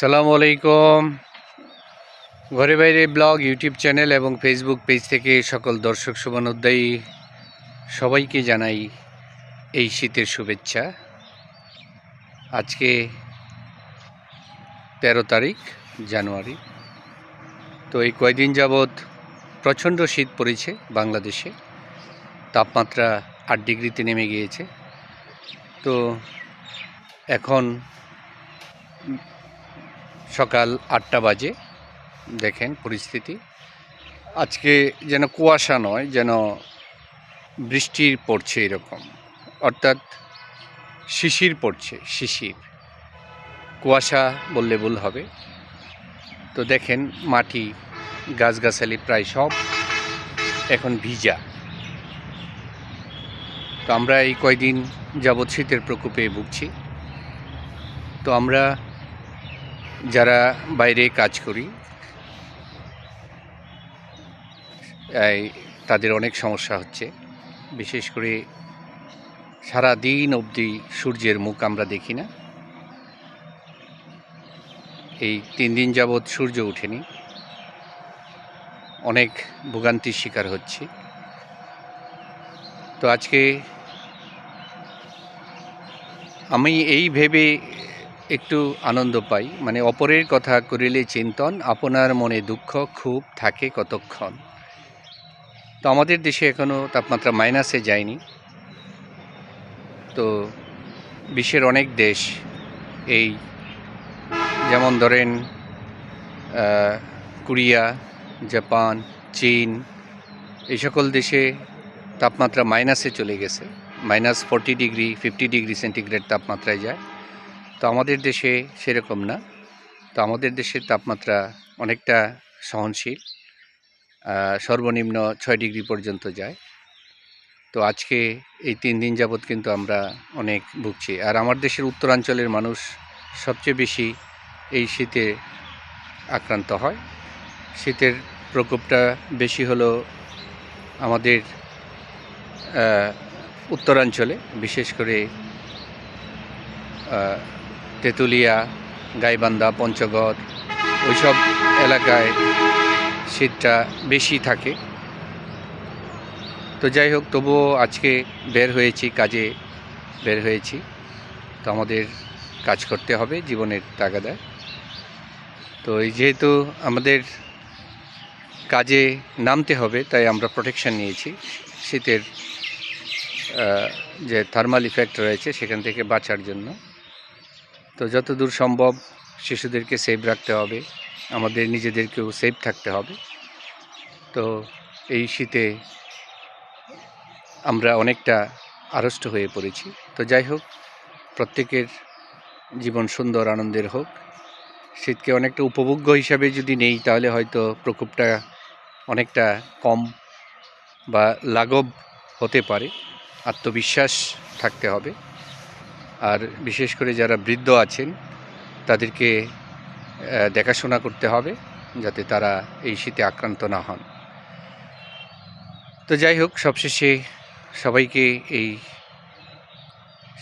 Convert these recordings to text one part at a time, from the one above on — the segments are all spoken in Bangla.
সালামু আলাইকুম। ঘরে বাইরে ব্লগ, ইউটিউব চ্যানেল এবং ফেসবুক পেজ থেকে সকল দর্শক শুভানুদ্দায়ী সবাইকে জানাই এই শীতের শুভেচ্ছা। আজকে তেরো তারিখ, জানুয়ারি। তো এই কয়দিন যাবৎ প্রচণ্ড শীত পড়েছে বাংলাদেশে। তাপমাত্রা আট ডিগ্রিতে নেমে গিয়েছে। তো এখন সকাল আটটা বাজে। দেখেন পরিস্থিতি। আজকে যেন কুয়াশা নয়, যেন বৃষ্টির পড়ছে এরকম। অর্থাৎ শিশির পড়ছে, শিশির। কুয়াশা বললে ভুল হবে। তো দেখেন মাটি, গাছগাছালি প্রায় সব এখন ভিজা। তো আমরা এই কয়দিন যাবৎ শীতের প্রকোপে ভুগছি। তো আমরা যারা বাইরে কাজ করি তাদের অনেক সমস্যা হচ্ছে। বিশেষ করে সারা দিন অবধি সূর্যের মুখ আমরা দেখি না। এই তিন দিন যাবৎ সূর্য ওঠেনি। অনেক ভোগান্তির শিকার হচ্ছি। তো আজকে আমি এই ভেবে একটু আনন্দ পাই। মানে অপরের কথা করিলে চিন্তন, আপনার মনে দুঃখ খুব থাকে কতক্ষণ। তো আমাদের দেশে এখনও তাপমাত্রা মাইনাসে যায়নি। তো বিশ্বের অনেক দেশ এই যেমন ধরেন কোরিয়া, জাপান, চীন, এই সকল দেশে তাপমাত্রা মাইনাসে চলে গেছে। Minus forty degree fifty degree centigrade তাপমাত্রায় যায়। তো আমাদের দেশে সেরকম না। তো আমাদের দেশের তাপমাত্রা অনেকটা সহনশীল সর্বনিম্ন ছয় ডিগ্রি পর্যন্ত যায়। তো আজকে এই তিন দিন যাবৎ কিন্তু আমরা অনেক ভুগছি। আর আমার দেশের উত্তরাঞ্চলের মানুষ সবচেয়ে বেশি এই শীতে আক্রান্ত হয়। শীতের প্রকোপটা বেশি হলো আমাদের উত্তরাঞ্চলে, বিশেষ করে তেঁতুলিয়া, গাইবান্ধা, পঞ্চগড়, ওইসব এলাকায় শীতটা বেশি থাকে। তো যাই হোক, তবুও আজকে বের হয়েছি, কাজে বের হয়েছি। তো আমাদের কাজ করতে হবে জীবনের তাগাদায়। তো এই যেহেতু আমাদের কাজে নামতে হবে, তাই আমরা প্রোটেকশন নিয়েছি। শীতের যে থার্মাল ইফেক্ট রয়েছে, সেখান থেকে বাঁচার জন্য। তো যতদূর সম্ভব শিশুদেরকে সেফ রাখতে হবে। আমাদের নিজেদেরকেও সেফ থাকতে হবে। তো এই শীতে আমরা অনেকটা আড়ষ্ট হয়ে পড়েছি। তো যাই হোক, প্রত্যেকের জীবন সুন্দর, আনন্দের হোক। শীতকে অনেকটা উপভোগ্য হিসাবে যদি নেই, তাহলে হয়তো প্রকোপটা অনেকটা কম বা লাঘব হতে পারে। আত্মবিশ্বাস থাকতে হবে। আর বিশেষ করে যারা বৃদ্ধ আছেন, তাদেরকে দেখাশোনা করতে হবে যাতে তারা এই শীতে আক্রান্ত না হন। তো যাই হোক, সবশেষে সবাইকে এই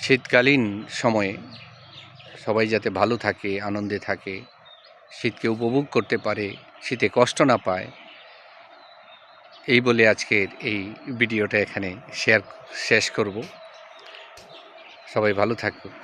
শীতকালীন সময়ে সবাই যাতে ভালো থাকে, আনন্দে থাকে, শীতকে উপভোগ করতে পারে, শীতে কষ্ট না পায়, এই বলে আজকের এই ভিডিওটা এখানে শেয়ার, শেষ করব। সবাই ভালো থাকুক।